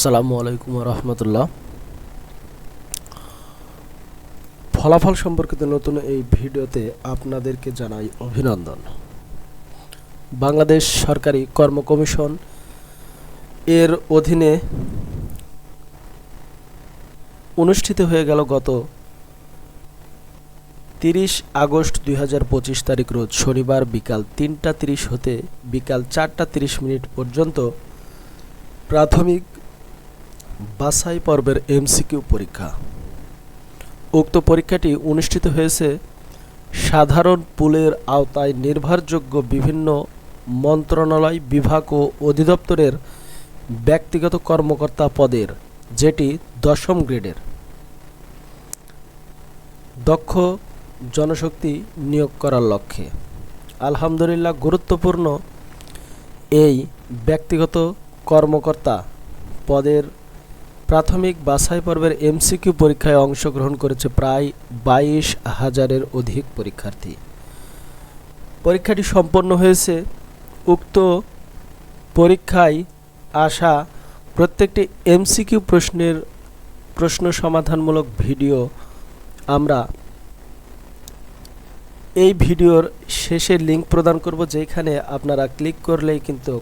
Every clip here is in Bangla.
আসসালামু আলাইকুম রহমতুল্লাহ ফলাফল সম্পর্কিত নতুন এই ভিডিওতে আপনাদেরকে জানাই অভিনন্দন। বাংলাদেশ সরকারি কর্ম কমিশন এর অধীনে অনুষ্ঠিত হয়ে গেল গত তিরিশ আগস্ট দুই হাজার পঁচিশ তারিখ রোজ শনিবার বিকাল তিনটা তিরিশ হতে বিকাল চারটা তিরিশ মিনিট পর্যন্ত প্রাথমিক বাছাই পর্বের এমসিকিউ পরীক্ষা। উক্ত পরীক্ষাটি অনুষ্ঠিত হয়েছে সাধারণ পুলের আওতায় নির্ভরযোগ্য বিভিন্ন মন্ত্রণালয় বিভাগ ও অধিদপ্তরের ব্যক্তিগত কর্মকর্তা পদের, যেটি দশম গ্রেডের। দক্ষ জনশক্তি নিয়োগ করার লক্ষ্যে। আলহামদুলিল্লাহ, গুরুত্বপূর্ণ এই ব্যক্তিগত কর্মকর্তা পদের প্রাথমিক বাছাই পর্বের এমসিকিউ পরীক্ষায় অংশগ্রহণ করেছে প্রায় বাইশ হাজারের অধিক পরীক্ষার্থী। পরীক্ষাটি সম্পন্ন হয়েছে। উক্ত পরীক্ষায় আসা প্রত্যেকটি এমসিকিউ প্রশ্নের প্রশ্ন সমাধানমূলক ভিডিও আমরা এই ভিডিওর শেষে লিংক প্রদান করব, যেখানে আপনারা ক্লিক করলেই কিন্তু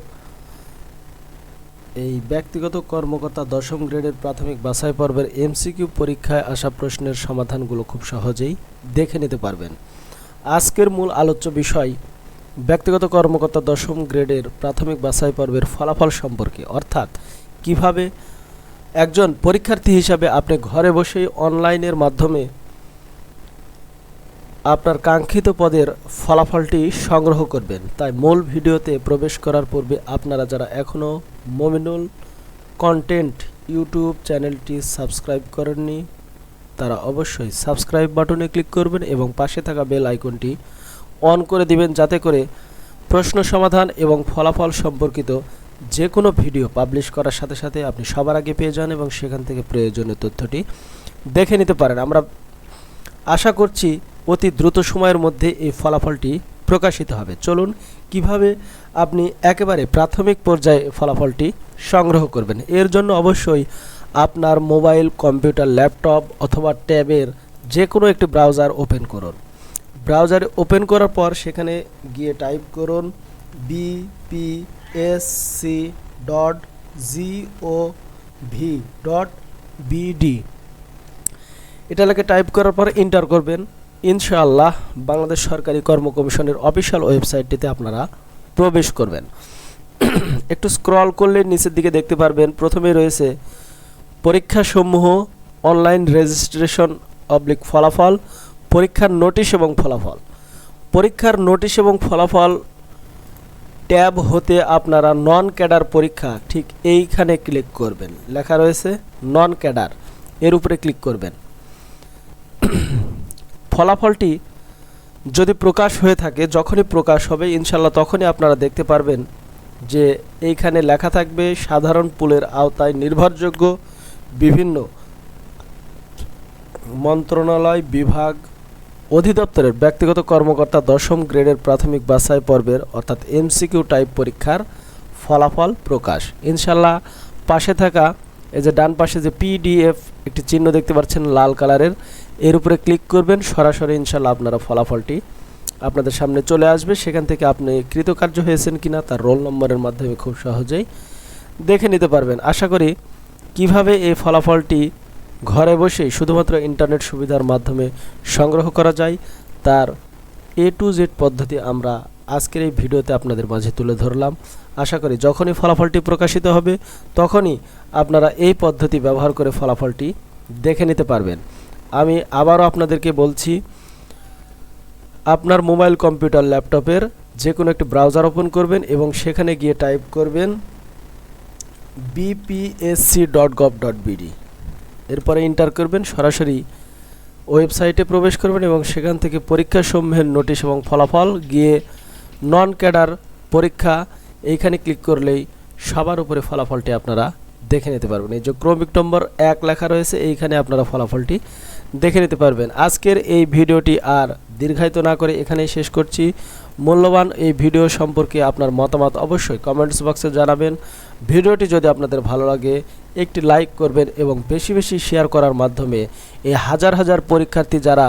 এই ব্যক্তিগত কর্মকর্তা দশম গ্রেডের প্রাথমিক বাছাই পর্বের এমসিকিউ পরীক্ষায় আসা প্রশ্নের সমাধানগুলো খুব সহজেই দেখে নিতে পারবেন। আজকের মূল আলোচ্য বিষয়, ব্যক্তিগত কর্মকর্তা দশম গ্রেডের প্রাথমিক বাছাই পর্বের ফলাফল সম্পর্কে। অর্থাৎ, কীভাবে একজন পরীক্ষার্থী হিসাবে আপনি ঘরে বসেই অনলাইনের মাধ্যমে আপনার কাঙ্ক্ষিত পদের ফলাফলটি সংগ্রহ করবেন। তাই মূল ভিডিওতে প্রবেশ করার পূর্বে আপনারা যারা এখনও মমিনুল কন্টেন্ট ইউটিউব চ্যানেলটি সাবস্ক্রাইব করেননি, তারা অবশ্যই সাবস্ক্রাইব বাটনে ক্লিক করবেন এবং পাশে থাকা বেল আইকনটি অন করে দিবেন যাতে করে প্রশ্ন সমাধান এবং ফলাফল সম্পর্কিত যে কোনো ভিডিও পাবলিশ করার সাথে সাথে আপনি সবার আগে পেয়ে যান এবং সেখান থেকে প্রয়োজনীয় তথ্যটি দেখে নিতে পারেন। আমরা আশা করছি অতি দ্রুত সময়ের মধ্যে এই ফলাফলটি প্রকাশিত হবে। চলুন, কীভাবে আপনি একেবারে প্রাথমিক পর্যায়ে ফলাফলটি সংগ্রহ করবেন? এর জন্য অবশ্যই আপনার মোবাইল, কম্পিউটার, ল্যাপটপ অথবা ট্যাবের যে কোনো একটি ব্রাউজার ওপেন করুন। ব্রাউজারে ওপেন করার পর সেখানে গিয়ে টাইপ করুন BPSC dot G O V dot BD এটা লেখে টাইপ করার পর এন্টার করবেন। ইনশাআল্লাহ বাংলাদেশ সরকারি কর্ম কমিশনের অফিসিয়াল ওয়েবসাইটটিতে আপনারা প্রবেশ করবেন। একটু স্ক্রল করলে নিচের দিকে দেখতে পারবেন। প্রথমে রয়েছে পরীক্ষাসমূহ, অনলাইন রেজিস্ট্রেশন অবলিক ফলাফল, পরীক্ষার নোটিশ এবং ফলাফল। পরীক্ষার নোটিশ এবং ফলাফল ট্যাব হতে আপনারা নন ক্যাডার পরীক্ষা ঠিক এইখানে ক্লিক করবেন। লেখা রয়েছে নন ক্যাডার এর উপরে ক্লিক করবেন। ফলাফলটি যদি প্রকাশ হয়ে থাকে, যখনই প্রকাশ হবে ইনশাল্লাহ তখনই আপনারা দেখতে পারবেন যে এইখানে লেখা থাকবে, সাধারণ পুলের আওতায় নির্ভরযোগ্য বিভিন্ন মন্ত্রণালয় বিভাগ অধিদপ্তরের ব্যক্তিগত কর্মকর্তা দশম গ্রেডের প্রাথমিক বাছাই পর্বের, অর্থাৎ এমসিকিউ টাইপ পরীক্ষার ফলাফল প্রকাশ। ইনশাল্লাহ পাশে থাকা এই যে ডান পাশে যে পিডিএফ একটি চিহ্ন দেখতে পাচ্ছেন, লাল কালারের এর উপরে ক্লিক করবেন, সরাসরি ইনশাল্লাহ আপনারা ফলাফলটি আপনাদের সামনে চলে আসবে। সেখান থেকে আপনি কৃতকার্য হয়েছেন কিনা তার রোল নম্বরের মাধ্যমে খুব সহজেই দেখে নিতে পারবেন। আশা করি কীভাবে এই ফলাফলটি ঘরে বসেই শুধুমাত্র ইন্টারনেট সুবিধার মাধ্যমে সংগ্রহ করা যায়, তার এ টু জেড পদ্ধতি আমরা আজকের এই ভিডিওতে আপনাদের মাঝে তুলে ধরলাম। আশা করি যখনই ফলাফলটি প্রকাশিত হবে, তখনই আপনারা এই পদ্ধতি ব্যবহার করে ফলাফলটি দেখে নিতে পারবেন। আমি আবারও আপনাদেরকে বলছি, আপনার মোবাইল কম্পিউটার ল্যাপটপের যে কোনো একটি ব্রাউজার ওপেন করবেন এবং সেখানে গিয়ে টাইপ করবেন BPSC dot gov dot BD এরপরে ইন্টার করবেন, সরাসরি ওয়েবসাইটে প্রবেশ করবেন এবং সেখান থেকে পরীক্ষা সমূহের নোটিশ এবং ফলাফল গিয়ে নন ক্যাডার পরীক্ষা, এইখানে ক্লিক করলেই সবার উপরে ফলাফলটি আপনারা দেখে নিতে পারবেন। এই যে ক্রমিক নম্বর এক লেখা রয়েছে, এইখানে আপনারা ফলাফলটি দেখে নিতে পারবেন। আজকের এই ভিডিওটি আর দীর্ঘায়িত না করে এখানেই শেষ করছি। মূল্যবান এই ভিডিও সম্পর্কে আপনার মতামত অবশ্যই কমেন্টস বক্সে জানাবেন। ভিডিওটি যদি আপনাদের ভালো লাগে, একটি লাইক করবেন এবং বেশি বেশি শেয়ার করার মাধ্যমে এই হাজার হাজার পরীক্ষার্থী যারা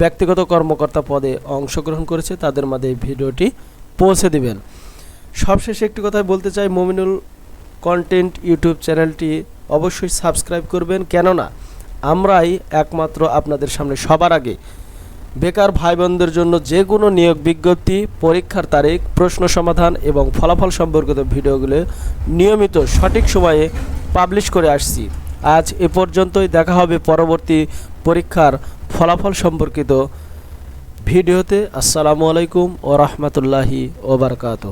ব্যক্তিগত কর্মকর্তা পদে অংশগ্রহণ করেছে, তাদের মাঝে এই ভিডিওটি পৌঁছে দিবেন। সবশেষে একটি কথাই বলতে চাই, মমিনুল কন্টেন্ট ইউটিউব চ্যানেলটি অবশ্যই সাবস্ক্রাইব করবেন। কেননা, আমরাই একমাত্র আপনাদের সামনে সবার আগে। বেকার ভাই বোনদের জন্য যে কোনো নিয়োগ বিজ্ঞপ্তি, পরীক্ষার তারিখ, প্রশ্ন সমাধান এবং ফলাফল সম্পর্কিত ভিডিওগুলো নিয়মিত সঠিক সময়ে পাবলিশ করে আসছি। আজ এ পর্যন্তই, দেখা হবে পরবর্তী পরীক্ষার ফলাফল সম্পর্কিত ভিডিওতে। আসসালামু আলাইকুম ও রহমতুল্লাহি ওবরকাত